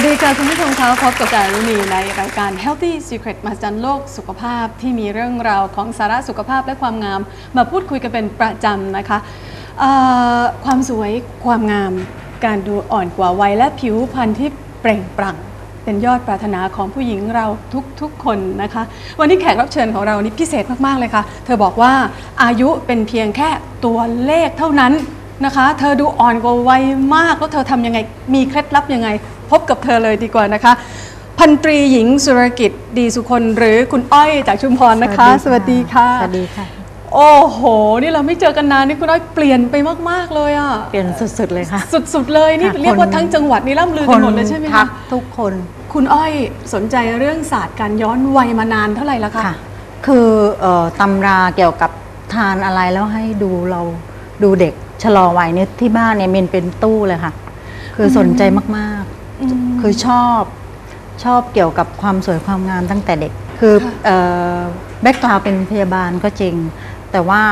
วัสดีค่ะคุณผู้ชมคะพบกับจารุณีในรายการ Healthy Secret มาจันโลกสุขภาพที่มีเรื่องราวของสาระสุขภาพและความงาม มาพูดคุยกันเป็นประจำนะคะความสวยความงาม การดูอ่อนกว่าวัยและผิวพรรณที่เปล่งปลั่งเป็นยอดปรารถนาของผู้หญิงเราทุกๆคนนะคะ วันนี้แขกรับเชิญของเรานี่พิเศษมากๆเลยค่ะ เธอบอกว่าอายุเป็นเพียงแค่ตัวเลขเท่านั้นนะคะ เธอดูอ่อนกว่าวัยมากแล้วเธอทำยังไงมีเคล็ดลับยังไง พบกับเธอเลยดีกว่านะคะ พันตรีหญิงสุรกิจดีสุคนหรือคุณอ้อยจากชุมพรนะคะ สวัสดีค่ะ สวัสดีค่ะ โอ้โห นี่เราไม่เจอกันนานนี่คุณอ้อยเปลี่ยนไปมาก ๆ เลยอะ เปลี่ยนสุด ๆ เลยค่ะ สุด ๆ เลยนี่ค่ะเรียกว่าคนทั้งจังหวัดนี่ร่ำลือกันหมดเลยใช่ไหมทัคะกทุกคน คุณอ้อยสนใจเรื่องศาสตร์การย้อนวัยมานานเท่าไหร่แล้วคะค่ะคือเอ่อตำราเกี่ยวกับทานอะไรแล้วให้ดูเราดูเด็กชะลอวัยเนี่ยที่บ้านเนี่ยมินเป็นตู้เลยค่ะ คือสนใจมากอืมๆ คือชอบชอบเกี่ยวกับความสวยความงามตั้งแต่เด็ก คือค่ะแบ็กกราวเป็นพยาบาลก็จริง แต่ว่า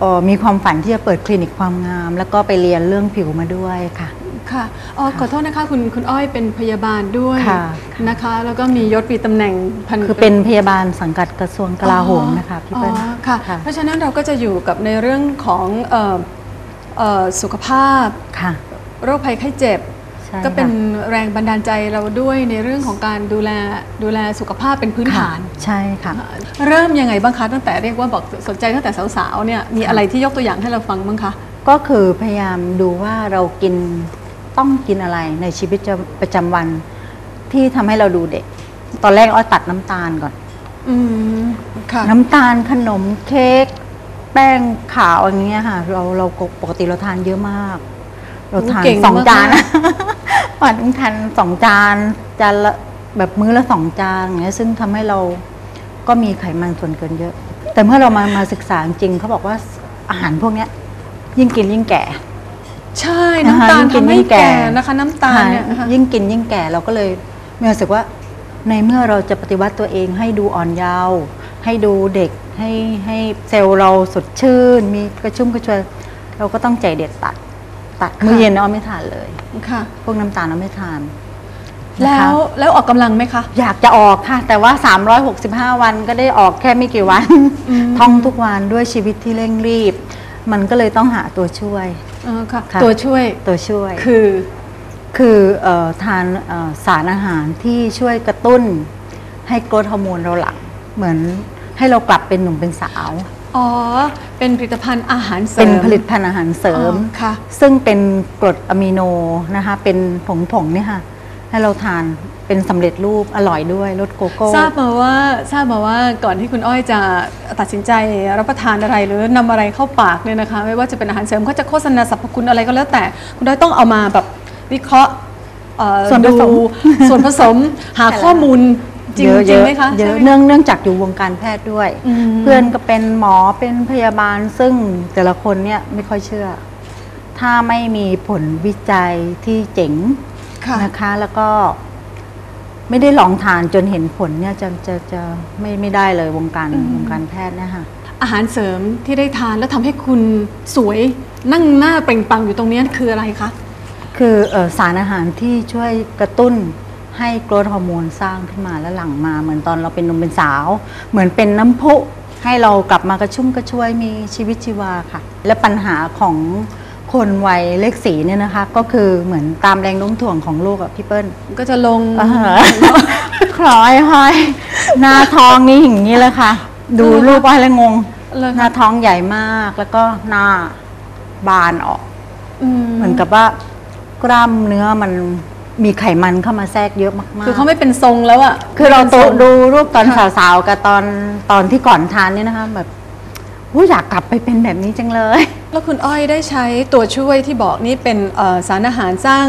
เอ่อมีความฝันที่จะเปิดคลินิกความงาม แล้วก็ไปเรียนเรื่องผิวมาด้วยค่ะค่ะอ๋อขอโทษนะคะคุณคุณอ้อยเป็นพยาบาลด้วยค่ะนะคะ แล้วก็มียศปีตำแหน่งพันคือเป็นพยาบาลสังกัดกระทรวงกลาโหมนะคะพี่เปิ้ลอ๋อค่ะค่ะ เพราะฉะนั้นเราก็จะอยู่กับในเรื่องของเอ่อเอ่อสุขภาพค่ะโรคภัยไข้เจ็บใช่ ก็เป็นค่ะแรงบันดาลใจเราด้วยในเรื่องของการดูแลดูแลสุขภาพเป็นพื้นฐาน ใช่ค่ะ เริ่มยังไงบ้างคะตั้งแต่เรียกว่าบอกสนใจตั้งแต่สาวๆเนี่ยมีอะไรที่ยกตัวอย่างให้เราฟังบ้างคะก็คือพยายามดูว่าเรากินต้องกินอะไรในชีวิตประจำวันที่ทำให้เราดูเด็ก ตอนแรกอ้อยตัดน้ำตาลก่อนอืมค่ะน้ำตาลขนมเค้กแป้งขาวอย่างเงี้ยค่ะ เราเราปกติเราทานเยอะมาก เราทานเก่งสองมากจาน วันหนึงทานสองจานจานละแบบมื้อละสองจานอย่างเงี้ยซึ่งทำให้เราก็มีไขมันส่วนเกินเยอะ แต่เมื่อเรามามาศึกษาจริงๆเขาบอกว่าอาหารพวกเนี้ย ยิ่งกินยิ่งแก่ ใช่น้ำตาลยิ่งกินทำให้ยิ่งแก่แก่นะคะ น้ำตาลเนี่ยค่ะนะคะยิ่งกินยิ่งแก่เราก็เลยมีรู้สึกว่าในเมื่อเราจะปฏิวัติตัวเองให้ดูอ่อนเยาว์ให้ดูเด็กให้ให้เซลล์เราสดชื่น มีกระชุ่มกระชวยเราก็ต้องใจเด็ดตัด ตัดมื้อเย็นเอาไม่ทานเลย ค่ะ พวกน้ำตาลเราไม่ทานนะคะ แล้วแล้วออกกำลังไหมคะ อยากจะออกค่ะ แต่ว่า 365 วันก็ได้ออกแค่ไม่กี่วัน อืม ท่องทุกวันด้วยชีวิตที่เร่งรีบ มันก็เลยต้องหาตัวช่วย เออค่ะ ค่ะ ตัวช่วยตัวช่วย คือ คือเออทานเอ่อสารอาหารที่ช่วยกระตุ้น ให้โกรทฮอร์โมนเราหลั่งเหมือนให้เรากลับเป็นหนุ่มเป็นสาว อ๋อ เป็นผลิตภัณฑ์อาหารเสริม เป็นผลิตภัณฑ์อาหารเสริมอ๋อค่ะ ซึ่งเป็นกรดอะมิโนนะคะ เป็นผงผงๆเนี่ยค่ะ ให้เราทานเป็นสำเร็จรูปอร่อยด้วยรสโกโก้ ทราบมาว่าทราบมาว่าก่อนที่คุณอ้อยจะตัดสินใจรับประทานอะไรหรือนำอะไรเข้าปากเนี่ยนะคะ ไม่ว่าจะเป็นอาหารเสริมเขาจะโฆษณาสรรพคุณอะไรก็แล้วแต่ คุณอ้อยต้องเอามาแบบวิเคราะห์เอ่อส่วนผสม ดูส่วนผสมหาข้อมูล จริงเยอะจริงไหมคะเยอะใช่ไหมเนื่องเนื่องจากอยู่วงการแพทย์ด้วย อืม เพื่อนก็เป็นหมอเป็นพยาบาลซึ่งแต่ละคนเนี่ยไม่ค่อยเชื่อ ถ้าไม่มีผลวิจัยที่เจ๋งค่ะ นะคะ แล้วก็ไม่ได้ลองทานจนเห็นผลเนี่ยจะจะจะไม่ไม่ได้เลยวงการอืม วงการแพทย์เนะคะ อาหารเสริมที่ได้ทานแล้วทำให้คุณสวยนั่งหน้าเปล่งปลังอยู่ตรงนี้คืออะไรคะ คือเออสารอาหารที่ช่วยกระตุ้น ให้โกรทฮอร์โมนสร้างขึ้นมาแล้วหลั่งมาเหมือนตอนเราเป็นหนมเป็นสาว เหมือนเป็นน้ำพุให้เรากลับมากระชุ่มกระชวยมีชีวิตชีวาค่ะ และปัญหาของคนวัยเลขสีเนี่ยนะคะ ก็คือเหมือนตามแรงโน้มถ่วงของโลกอะพี่เปิ้ลก็จะลงอ่าฮะคล้อยห้อยหน้าท้องนี่อย่างนี้เลยค่ะ ดูรูปว่าแล้วงงเลยหน้าท้องใหญ่มากแล้วก็หน้าบานออกเหมือนกับว่ากล้ามเนื้อมัน มีไขมันเข้ามาแทรกเยอะมากๆ คือเขาไม่เป็นทรงแล้วอะคือเราไม่โตป็นทงดูรูปตอนค่ะสาวๆกับตอนตอนที่ก่อนทานเนี่ยนะคะแบบอุ๊ยอยากกลับไปเป็นแบบนี้จังเลย แล้วคุณอ้อยได้ใช้ตัวช่วยที่บอกนี่เป็นเอ่อสารอาหารสร้าง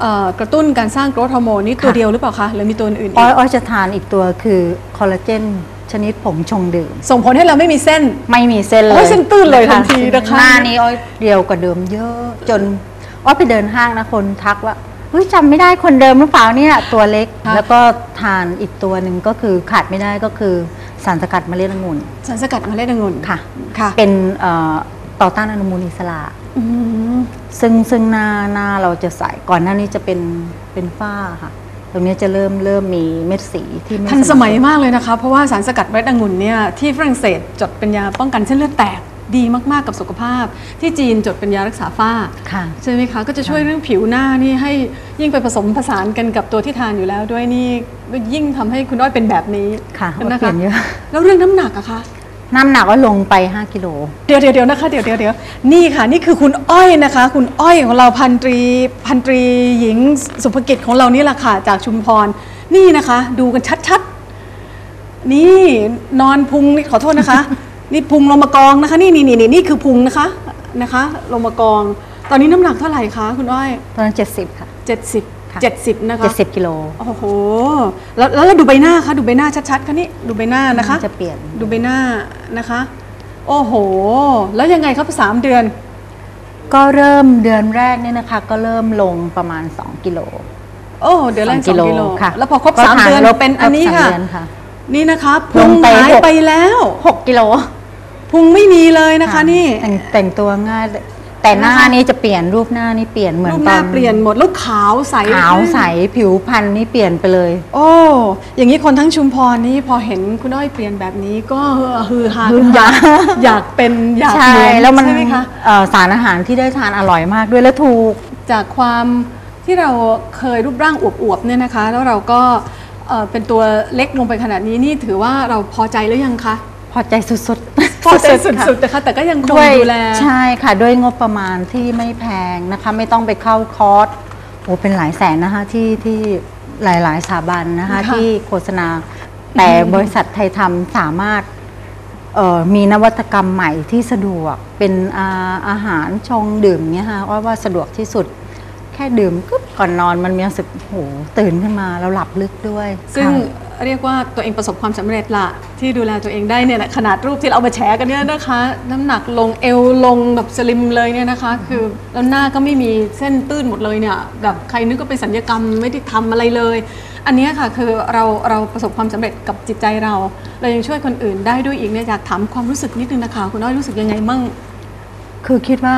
เอ่อกระตุ้นการสร้างโกรทฮอร์โมนนี่ตัวค่ะเดียวหรือเปล่าคะหรือมีตัวอื่นๆอ้อีอยกอ้อยจะทานอีกตัวคือคอลลาเจนชนิดผงชงดื่ม ส่งผลให้เราไม่มีเส้นไม่มีเส้นเลโอ้ยยเส้นตื้นเลยทันทีนะคะหน้านี้อ้อยเดียวกว่าเดิมเยอะ จนอ้อยไปเดินห้างนะคนทักว่าเฮ้ยจำไม่ได้คนเดิมหรือเปล่าเนี่ยตัวเล็กค่ะแล้วก็ทานอีกตัวหนึ่งก็คือขาดไม่ได้ก็คือสารสกัดเมล็ดองุ่นสารสกัดเมล็ดองุ่นค่ะค่ะ เป็นเอ่อต่อต้านอนุมูลอิสระอืมซึ่งซึ่งหน้าหน้าเราจะใสก่อนหน้านี้จะเป็นเป็นฝ้าค่ะตรงนี้จะเริ่มเริ่มมีเม็ดสีที่ไม่ทันสมัยเมอมากเลยนะคะ เพราะว่าสารสกัดเม็ดองุ่นเนี่ยที่ฝรั่งเศสจดเป็นยาป้องกันเส้นเลือดแตก ดีมากๆกับสุขภาพ ที่จีนจดเป็นยารักษาฝ้าค่ะใช่ไหมคะก็จะช่วยเรื่องผิวหน้านี่ให้ยิ่งไปผสมผสานกันกับตัวที่ทานอยู่แล้วด้วยนี่ก็ยิ่งทำให้คุณอ้อยเป็นแบบนี้ค่ะนะเปลี่คะยนเยอะแล้วเรื่องน้ำหนักอะคะน้ำหนักก็ลงไป 5 กิโลเดี๋ยวเดี๋ยวเดี๋ยวนะคะ เดี๋ยวเดี๋ยวเดี๋ยวนี่ค่ะ นี่คือคุณอ้อยนะคะ คุณอ้อยของเราพันตรีพันตรีหญิงสุภกิจของเรานี่แหละค่ะ จากชุมพร นี่นะคะ ดูกันชัดๆ นี่นอนพุงนี่ขอโทษนะคะ นี่พุงลงมากองนะคะ นี่นี่นี่นี่นี่คือพุงนะคะนะคะ ลงมากอง ตอนนี้น้ำหนักเท่าไหร่คะคุณอ้อยตอนนั้น70ค่ะ70ค่ะ70นะคะ70กิโลโอ้โหแล้วแล้วแล้วดูใบหน้าคะดูใบหน้าชัดๆคะนี่ดูใบหน้านะคะ จะเปลี่ยนดูใบหน้านะคะ โอ้โห แล้วยังไงครับสามเดือน ก็เริ่มเดือนแรกเนี่ยนะคะ ก็เริ่มลงประมาณ 2 กิโลโอ้เดือนแรกสองกิโลค่ะแล้วพอครบก็สามทเดือนลบเป็นอันนี้รบสามค่ะ เดือนค่ะ นี่นะคะลพุงงไปหายหก ไปแล้ว 6กิโล พุงไม่มีเลยนะคะนี่ แต่งแต่งตัวง่ายเลยแต่หน้านะคะ นี้จะเปลี่ยนรูปหน้านี่เปลี่ยนเหมือนรูปหตอน้านเปลี่ยนหมดแล้วขาวใสขาวขึ้นใสผิวพรรณนี่เปลี่ยนไปเลย โอ้อย่างนี้คนทั้งชุมพรนี่พอเห็นคุณอ้อยเปลี่ยนแบบนี้ก็ฮือฮาฮือฮา อยากอยากเป็นอยากใช่เหมือนแล้วมันใช่ไหมคะ เอ่อสารอาหารที่ได้ทานอร่อยมากด้วยแล้วถูก จากความที่เราเคยรูปร่างอวบๆเนี่ยนะคะ แล้วเราก็เอ่อเป็นตัวเล็กลงไปขนาดนี้นี่ถือว่าเราพอใจหรือยังคะ พอใจสุด ๆพอใจๆค่ะสุดๆนะคะแต่ก็ยังคงด้วยดูแล ใช่ค่ะ ด้วยงบประมาณที่ไม่แพงนะคะ ไม่ต้องไปเข้าคอร์สโอ้เป็นหลายแสนนะคะที่ที่หลายๆสถาบันนะคะค่ะที่โฆษณา แต่บริษัทไทยทำสามารถเอ่อมีนวัตกรรมใหม่ที่สะดวกเป็นอาอาหารชงดื่มเนี้ยค่ะว่าว่าสะดวกที่สุด แค่ดื่มก็ก่อนนอนมันมีรู้สึกโอ้โหตื่นขึ้นมาแล้วหลับลึกด้วย ซึ่งค่ะ เรียกว่าตัวเองประสบความสำเร็จละที่ดูแลตัวเองได้เนี่ยขนาดรูปที่เราเอามาแชร์กันเนี่ยนะคะ น้ำหนักลงเอวลงแบบสลิมเลยเนี่ยนะคะ คือแล้วหน้าก็ไม่มีเส้นตื้นหมดเลยเนี่ยแบบใครนึกว่าเป็นสัญญกรรมไม่ได้ทำอะไรเลย อันนี้ค่ะคือเราเราประสบความสำเร็จกับจิตใจเรา เรายังช่วยคนอื่นได้ด้วยอีกเนี่ยอยากถามความรู้สึกนิดนึงนะคะคุณน้อยรู้สึกยังไงมั่งคือคิดว่า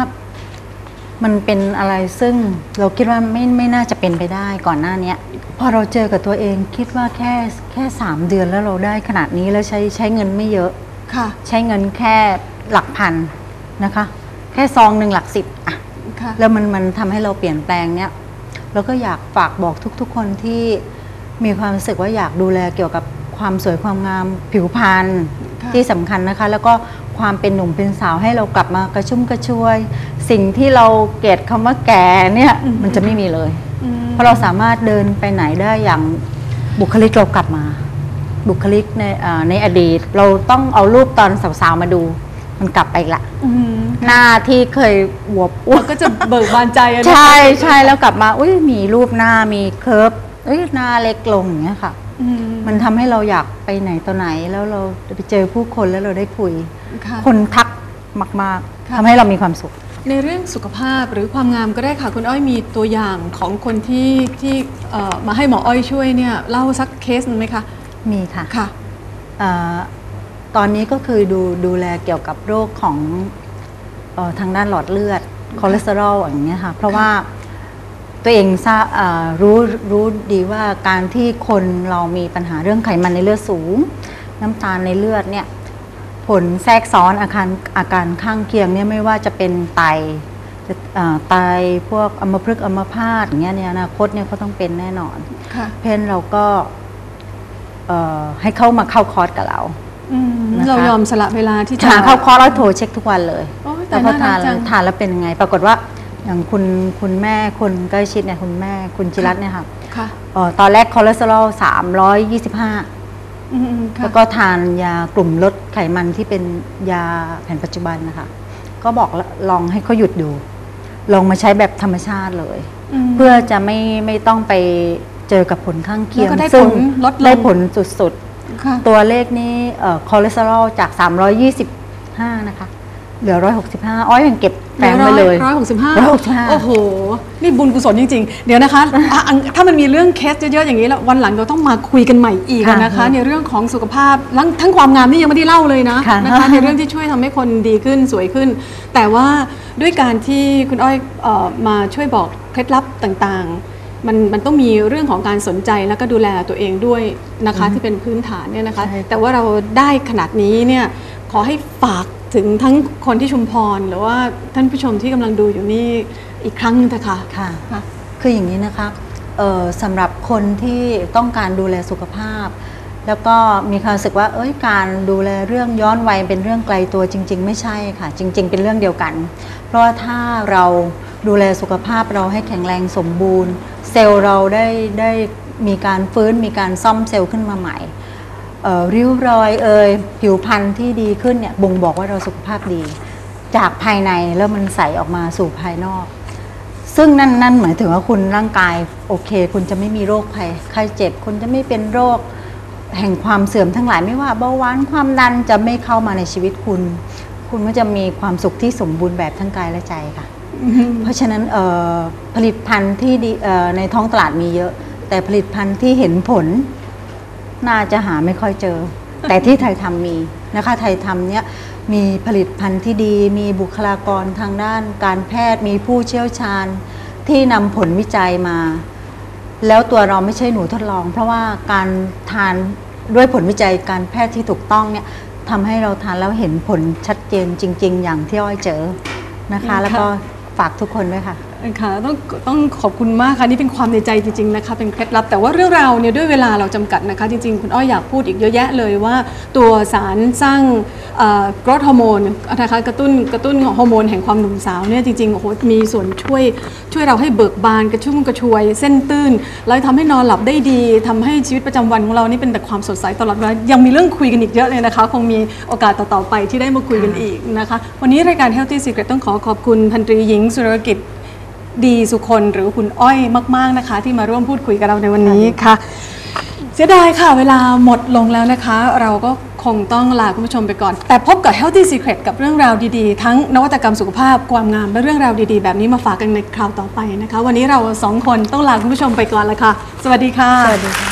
มันเป็นอะไรซึ่งเราคิดว่าไม่ไม่น่าจะเป็นไปได้ก่อนหน้าเนี้ยพอเราเจอกับตัวเองคิดว่าแค่แค่สามเดือนแล้วเราได้ขนาดนี้แล้วใช้ใช้เงินไม่เยอะ ค่ะ ใช้เงินแค่หลักพันนะคะ แค่ซองหนึ่งหลักสิบอะค่ะ แล้วมันมันทำให้เราเปลี่ยนแปลงเนี้ยแล้วก็อยากฝากบอกทุก ๆ คนที่มีความรู้สึกว่าอยากดูแลเกี่ยวกับความสวยความงามผิวพรรณค่ะ ที่สำคัญนะคะ แล้วก็ความเป็นหนุ่มเป็นสาวให้เรากลับมากระชุ่มกระชวย สิ่งที่เราเกลียดคำว่าแก่เนี่ยมันจะไม่มีเลยอืมเพราะเราสามารถเดินไปไหนได้อย่างบุคลิกเรากลับมา บุคลิกในเอ่อในอดีต เราต้องเอารูปตอนสาวๆมาดู มันกลับไปอีกละอืมหน้าที่เคยอวบอ้วนก็จะเบิกบานใจอะนะคะใช่ใช่แล้วกลับมาอุ้ยมีรูปหน้ามีเคิร์ฟเอ้ยหน้าเล็กลงอย่างเงี้ยค่ะอืมมันทำให้เราอยากไปไหนต่อไหน แล้วเราไปเจอผู้คนแล้วเราได้คุยค่ะคนทักมากค่ะๆทำให้เรามีความสุข ในเรื่องสุขภาพหรือความงามก็ได้ค่ะคุณอ้อยมีตัวอย่างของคนที่ที่เอ่อมาให้หมออ้อยช่วยเนี่ยเล่าสักเคสหนึ่งไหมคะมีค่ะค่ะ เอ่อตอนนี้ก็คือดูดูแลเกี่ยวกับโรคของเออทางด้านหลอดเลือดคอเลสเตอรอลอย่างเงี้ยค่ะ เพราะว่าตัวเองทราบเอ่อรู้รู้ดีว่าการที่คนเรามีปัญหาเรื่องไขมันในเลือดสูง น้ำตาลในเลือดเนี่ย ผลแทรกซ้อนอาการอาการข้างเคียงเนี่ยไม่ว่าจะเป็นไตจะเอ่อไตพวกอัมพฤกษ์อัมพาตอย่างเงี้ยในอนาคตเนี่ยเขาต้องเป็นแน่นอนค่ะเพราะฉะนั้นเราก็เอ่อให้เข้ามาเข้าคอร์สกับเราอืมนะคะเรายอมสละเวลาที่จะหาเข้าคอร์สแล้วโทรเช็คทุกวันเลยโอ้ยแต่แล้วพอน่าทารันกจังทานแล้วเป็นยังไง ปรากฏว่าอย่างคุณคุณแม่คนใกล้ชิดเนี่ยคุณแม่คุณจิรัตน์เนี่ยค่ะค่ะเอ่อตอนแรกคอเลสเตอรอล325อืมค่ะ แล้วก็ทานยากลุ่มลดไขมันที่เป็นยาแผนปัจจุบันนะคะ ก็บอกแล้วลองให้เขาหยุดดู ลองมาใช้แบบธรรมชาติเลยมเพื่อจะไม่ไม่ต้องไปเจอกับผลข้างเคียงแล้วก็ได้ซึ่งผลลดลงได้ผลสุดค่ะๆตัวเลขนี้เอ่อคอเลสเตอรอลจาก 325 นะคะ เหลือร้อยหกสิบห้าอ้อยยังเก็บแปลงไปเลยร้อยหกสิบห้า165โอ้โห นี่บุญกุศลจริง ๆ เดี๋ยวนะคะอะอันถ้ามันมีเรื่องเคสเยอะๆอย่างนี้แล้ววันหลังเราต้องมาคุยกันใหม่อีกค่ะนะคะ ในเรื่องของสุขภาพทั้งทั้งความงามนี่ยังไม่ได้เล่าเลยนะค่ะนะคะในเรื่องที่ช่วยทำให้คนดีขึ้นสวยขึ้น แต่ว่าด้วยการที่คุณอ้อยเอ่อมาช่วยบอกเคล็ดลับต่างๆมันมันต้องมีเรื่องของการสนใจแล้วก็ดูแลตัวเองด้วยนะคะที่เป็นพื้นฐานเนี่ยนะคะใช่แต่ว่าเราได้ขนาดนี้เนี่ย ขอให้ฝากถึงทั้งคนที่ชุมพร หรือว่าท่านผู้ชมที่กำลังดูอยู่นี่อีกครั้งหนึงเถอะค่ะค่ะค่ะ คืออย่างนี้นะคะเอ่อสำหรับคนที่ต้องการดูแลสุขภาพ แล้วก็มีความรู้สึกว่าเอ้ยการดูแลเรื่องย้อนวัยเป็นเรื่องไกลตัวจริง ๆ ไม่ใช่ค่ะ จริง ๆ เป็นเรื่องเดียวกัน เพราะว่าถ้าเราดูแลสุขภาพเราให้แข็งแรงสมบูรณ์ เซลล์เราได้ได้มีการฟื้นมีการซ่อมเซลล์ขึ้นมาใหม่เอ่อ ริ้วรอยเอ่ยผิวพรรณที่ดีขึ้นเนี่ยบ่งบอกว่าเราสุขภาพดี จากภายในแล้วมันใสออกมาสู่ภายนอก ซึ่งนั่นนั่นหมายถึงว่าคุณร่างกายโอเค คุณจะไม่มีโรคภัยไข้เจ็บ คุณจะไม่เป็นโรคแห่งความเสื่อมทั้งหลายไม่ว่าเบาหวานความดันจะไม่เข้ามาในชีวิตคุณ คุณก็จะมีความสุขที่สมบูรณ์แบบทั้งกายและใจค่ะ เพราะฉะนั้นเอ่อผลิตภัณฑ์ที่ดีเอ่อในท้องตลาดมีเยอะ แต่ผลิตภัณฑ์ที่เห็นผล น่าจะหาไม่ค่อยเจอ แต่ที่ไทยทำมีนะคะ ไทยทำเนี่ยมีผลิตภัณฑ์ที่ดี มีบุคลากรทางด้านการแพทย์ มีผู้เชี่ยวชาญที่นำผลวิจัยมา แล้วตัวเราไม่ใช่หนูทดลอง เพราะว่าการทานด้วยผลวิจัยการแพทย์ที่ถูกต้องเนี่ยทำให้เราทานแล้วเห็นผลชัดเจนจริง ๆ อย่างที่อ้อยเจอนะคะค่ะแล้วก็ฝากทุกคนด้วยค่ะ ค่ะต้องต้องขอบคุณมากค่ะนี่เป็นความในใจจริงๆนะคะเป็นเคล็ดลับแต่ว่าเรื่องราวเนี่ยด้วยเวลาเราจำกัดนะคะจริงๆ คุณอ้อยอยากพูดอีกเยอะแยะเลยว่า ตัวสารสร้างกรดฮอร์โมนนะคะกระตุ้นกระตุ้นฮอร์โมนแห่งความหนุ่มสาวเนี่ยจริงๆโอ้โหมีส่วนช่วยช่วยเราให้เบิกบานกระชุ่มกระชวย เส้นตื้นแล้วทำให้นอนหลับได้ดีทำให้ชีวิตประจำวันของเรานี่เป็นแต่ความสดใสตลอดเวลายังมีเรื่องคุยกันอีกเยอะเลยนะคะ คงมีโอกาสต่อๆไปที่ได้มาคุยกันอีกนะคะวันนี้รายการ Healthy Secret ต้องขอขอบคุณพันตรีหญิงสุรกิจ ดีสุคนหรือคุณอ้อยมาก ๆนะคะ ที่มาร่วมพูดคุยกับเราในวันนี้ค่ะ เสียดายค่ะ เวลาหมดลงแล้วนะคะ เราก็คงต้องลาคุณผู้ชมไปก่อน แต่พบกับ Healthy Secret กับเรื่องราวดีๆ ทั้งนวัตกรรมสุขภาพความงาม และเรื่องราวดีๆ แบบนี้มาฝากกันในคราวต่อไปนะคะ วันนี้เราสองคนต้องลาคุณผู้ชมไปก่อนแล้วค่ะ สวัสดีค่ะสวัสดีค่ะ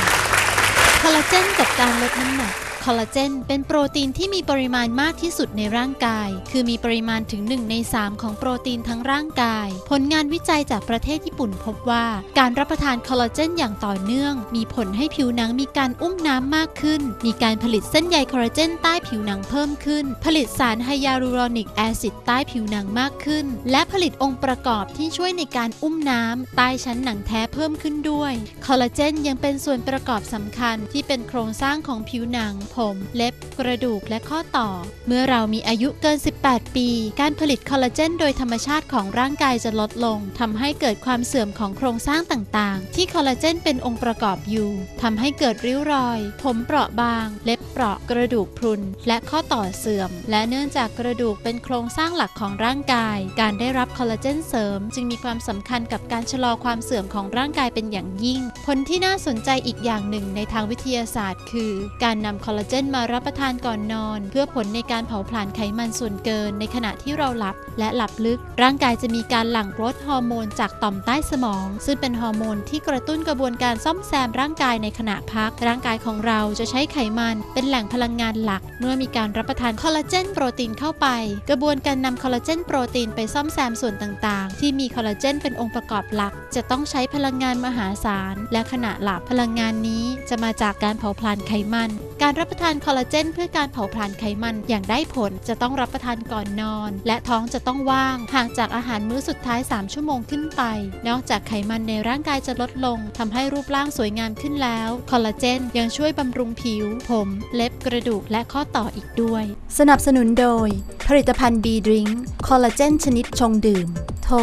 คอลลาเจนกับการลดน้ำหนัก คอลลาเจนเป็นโปรตีนที่มีปริมาณมากที่สุดในร่างกาย คือมีปริมาณถึง 1 ใน 3 ของโปรตีนทั้งร่างกาย ผลงานวิจัยจากประเทศญี่ปุ่นพบว่าการรับประทานคอลลาเจนอย่างต่อเนื่อง มีผลให้ผิวหนังมีการอุ้มน้ำมากขึ้น มีการผลิตเส้นใยคอลลาเจนใต้ผิวหนังเพิ่มขึ้น ผลิตสารไฮยาลูรอนิกแอซิดใต้ผิวหนังมากขึ้น และผลิตองค์ประกอบที่ช่วยในการอุ้มน้ำใต้ชั้นหนังแท้เพิ่มขึ้นด้วย คอลลาเจนยังเป็นส่วนประกอบสำคัญที่เป็นโครงสร้างของผิวหนังผม เล็บ กระดูกและข้อต่อ เมื่อเรามีอายุเกิน 18 ปี การผลิตคอลลาเจนโดยธรรมชาติของร่างกายจะลดลงทำให้เกิดความเสื่อมของโครงสร้างต่างๆ ที่คอลลาเจนเป็นองค์ประกอบอยู่ทำให้เกิดริ้วรอย ผมเปราะบาง เล็บเปราะกระดูกพรุน และข้อต่อเสื่อม และเนื่องจากกระดูกเป็นโครงสร้างหลักของร่างกาย การได้รับคอลลาเจนเสริม จึงมีความสำคัญกับการชะลอความเสื่อมของร่างกายเป็นอย่างยิ่ง ผลที่น่าสนใจอีกอย่างหนึ่งในทางวิทยาศาสตร์ คือ การนำคอลลาเจนมารับประทานก่อนนอน เพื่อผลในการเผาผลาญไขมันส่วนเกินในขณะที่เราหลับและหลับลึก ร่างกายจะมีการหลั่งรทฮอร์โมนจากต่อมใต้สมอง ซึ่งเป็นฮอร์โมนที่กระตุ้นกระบวนการซ่อมแซมร่างกายในขณะพัก ร่างกายของเราจะใช้ไขมันเป็นแหล่งพลังงานหลัก เมื่อมีการรับประทานคอลลาเจนโปรตีนเข้าไป กระบวนการนำคอลลาเจนโปรตีนไปซ่อมแซมส่วนต่างๆ ที่มีคอลลาเจนเป็นองค์ประกอบหลัก จะต้องใช้พลังงานมหาศาล และขณะหลับพลังงานนี้จะมาจากการเผาผลาญไขมัน การรับประทานคอลลาเจนเพื่อการเผาผลาญไขมันอย่างได้ผลจะต้องรับประทานก่อนนอน และท้องจะต้องว่างห่างจากอาหารมื้อสุดท้าย 3 ชั่วโมงขึ้นไป นอกจากไขมันในร่างกายจะลดลงทำให้รูปร่างสวยงามขึ้นแล้ว คอลลาเจนยังช่วยบำรุงผิว ผม เล็บกระดูกและข้อต่ออีกด้วย สนับสนุนโดย ผลิตภัณฑ์ B Drink คอลลาเจนชนิดชงดื่ม โทร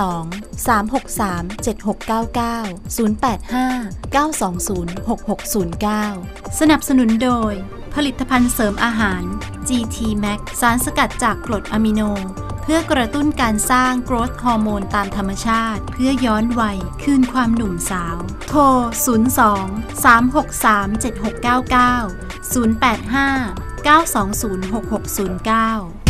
02 363 7699 085 920 6609 สนับสนุนโดย ผลิตภัณฑ์เสริมอาหาร GT Max สารสกัดจากกรดอะมิโน เพื่อกระตุ้นการสร้างโกรทฮอร์โมนตามธรรมชาติ เพื่อย้อนวัยคืนความหนุ่มสาว โทร 02 363 7699 085 920 6609